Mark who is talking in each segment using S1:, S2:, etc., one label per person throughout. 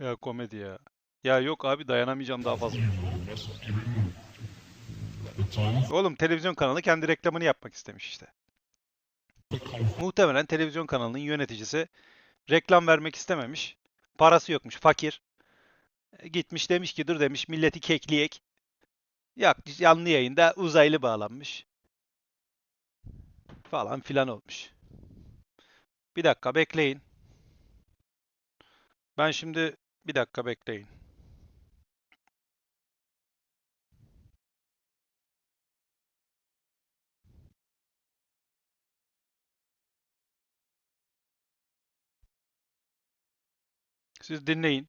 S1: Ya komedi ya. Ya yok abi dayanamayacağım daha fazla. Oğlum televizyon kanalı kendi reklamını yapmak istemiş işte. Muhtemelen televizyon kanalının yöneticisi reklam vermek istememiş. Parası yokmuş, fakir. E, Gitmiş demiş ki dur demiş milleti kekleyek. Yak canlı yayında uzaylı bağlanmış. Falan filan olmuş. Bir dakika bekleyin. Ben şimdi bir dakika bekleyin. Siz dinleyin.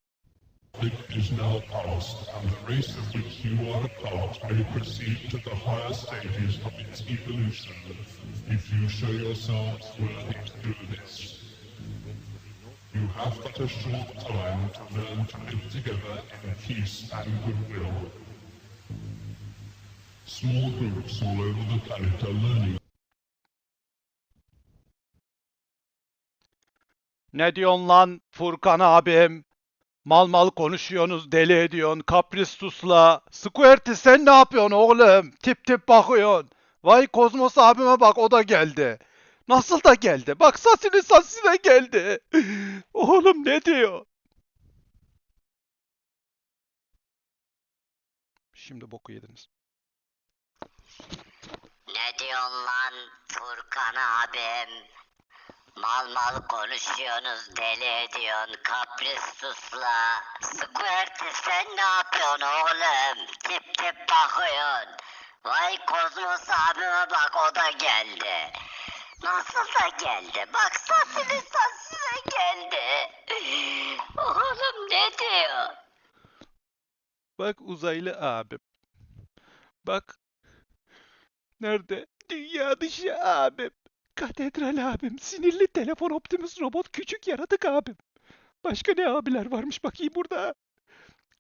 S2: is now past, and the race of which you are a part may proceed to the higher stages of its evolution if you show yourselves worthy to do this. You have but a short time to learn to live together in peace and goodwill. Small groups all over the planet are learning
S1: Ne diyorsun lan Furkan abim? Mal mal konuşuyorsunuz, deli ediyorsun, Kapristus'la. Squirty sen ne yapıyorsun oğlum? Tip tip bakıyorsun. Vay Kozmos abime bak o da geldi. Nasıl da geldi? Bak sasine sasine geldi. Oğlum ne diyor? Şimdi boku yediniz.
S3: Ne diyorsun lan Furkan abim? Mal mal konuşuyorsunuz, deli ediyorsun, kapristusla. Squirty sen ne yapıyorsun oğlum? Tip tip bakıyorsun. Vay Kozmos abime bak o da geldi. Nasıl da geldi? Bak sasine sasine geldi. Oğlum ne diyor?
S1: Bak uzaylı abim. Bak. Nerede? Dünya dışı abim. Katedral abim. Sinirli telefon Optimus robot küçük yaratık abim. Başka ne abiler varmış bakayım burada.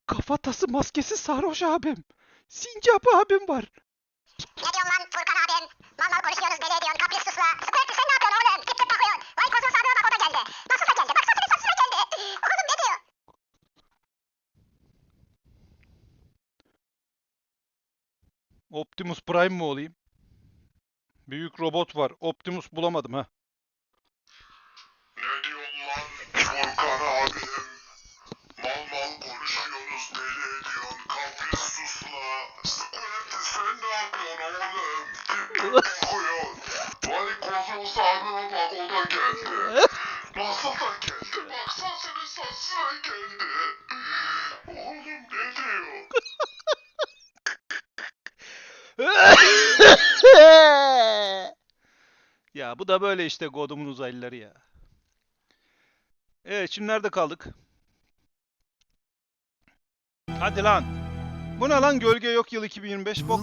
S1: Kafatası maskesi sarhoş abim. Sincap abim var.
S4: Ne diyorsun lan Furkan abim? Mal mal konuşuyorsunuz deli ediyorsun kapristusla. Squirty sen ne yapıyorsun oğlum? Tip tip bakıyorsun. Vay Kozmos abime bak o da geldi. Nasıl da geldi? Bak sasine sasine geldi. Oğlum ne diyor?
S1: Optimus Prime mi olayım? Büyük robot var. Optimus bulamadım ha.
S5: Ne diyorsun lan Furkan abim? Mal mal konuşuyorsunuz deli ediyorsun kapristusla. Squirty sen ne yapıyorsun oğlum? Tip bakıyorsun. Vay kozmos abime bak o da geldi.
S1: Ya bu da böyle işte godumun uzaylıları ya. Evet şimdi nerede kaldık? Hadi lan. Bu ne lan gölge yok yıl 2025 bok